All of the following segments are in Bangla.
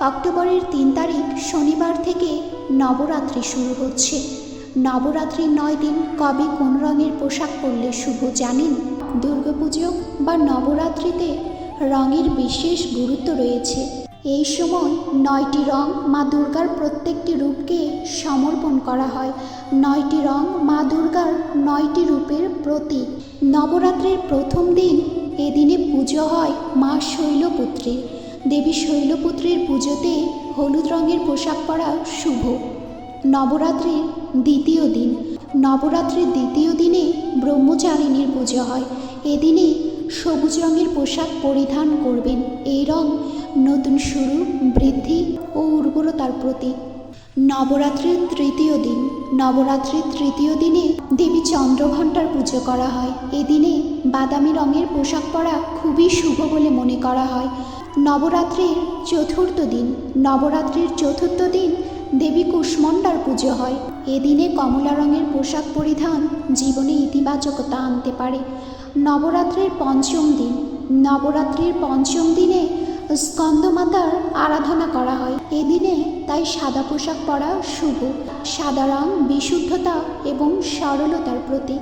অক্টোবরের তিন তারিখ শনিবার থেকে নবরাত্রি শুরু হচ্ছে। নবরাত্রির নয় দিন কবে কোন রঙের পোশাক পরলে শুভ জানেন? দুর্গাপুজো বা নবরাত্রিতে রঙের বিশেষ গুরুত্ব রয়েছে। এই সময় নয়টি রং মা দুর্গার প্রত্যেকটি রূপকে সমর্পণ করা হয়। নয়টি রং মা দুর্গার নয়টি রূপের প্রতীক। নবরাত্রির প্রথম দিন এদিনে পুজো হয় মা শৈলপুত্রীর। দেবী শৈলপুত্রের পুজোতে হলুদ রঙের পোশাক পরা শুভ। নবরাত্রির দ্বিতীয় দিন। নবরাত্রির দ্বিতীয় দিনে ব্রহ্মচারিণীর পুজো হয়। এদিনে সবুজ রঙের পোশাক পরিধান করবেন। এই রং নতুন শুরু, বৃদ্ধি ও উর্বরতার প্রতীক। নবরাত্রির তৃতীয় দিন। নবরাত্রির তৃতীয় দিনে দেবী চন্দ্রঘণ্টার পুজো করা হয়। এদিনে বাদামি রঙের পোশাক পরা খুবই শুভ বলে মনে করা হয়। নবরাত্রির চতুর্থ দিন। নবরাত্রির চতুর্থ দিন দেবী কুষ্মণ্ডার পুজো হয়। এদিনে কমলা রঙের পোশাক পরিধান জীবনে ইতিবাচকতা আনতে পারে। নবরাত্রির পঞ্চম দিন। নবরাত্রির পঞ্চম দিনে স্কন্দমাতার আরাধনা করা হয়। এদিনে তাই সাদা পোশাক পরা শুভ। সাদা রং, বিশুদ্ধতা এবং সরলতার প্রতীক।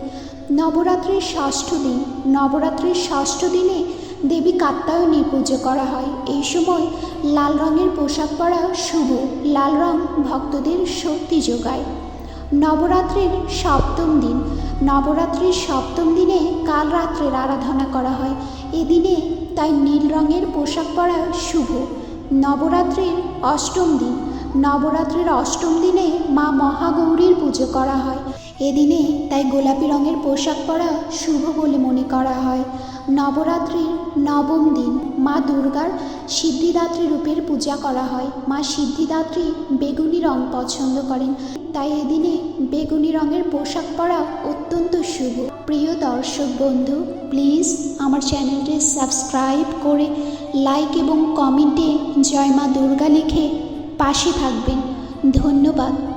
নবরাত্রির ষষ্ঠ দিন। নবরাত্রির ষষ্ঠ দিনে দেবী কাত্যায়নীর পুজো করা হয়। এই সময় লাল রঙের পোশাক পরা শুভ লাল রং ভক্তদের শক্তি যোগায়। নবরাত্রির সপ্তম দিন। নবরাত্রির সপ্তম দিনে কাল রাত্রের আরাধনা করা হয়। এদিনে তাই নীল রঙের পোশাক পরা শুভ। নবরাত্রির অষ্টম দিন। নবরাত্রির অষ্টম দিনে মা মহাগৌরীর পুজো করা হয়। এদিনে তাই গোলাপি রঙের পোশাক পরা শুভ বলে মনে করা হয়। নবরাত্রির নবম দিন মা দুর্গার সিদ্ধিদাত্রী রূপের পূজা করা হয়। মা সিদ্ধিদাত্রী বেগুনি রং পছন্দ করেন। তাই এদিনে বেগুনি রঙের পোশাক পরা অত্যন্ত শুভ। প্রিয় দর্শক বন্ধু, প্লিজ আমার চ্যানেলটি সাবস্ক্রাইব করে লাইক এবং কমেন্টে জয় মা দুর্গা লিখে পাশে থাকবেন। ধন্যবাদ।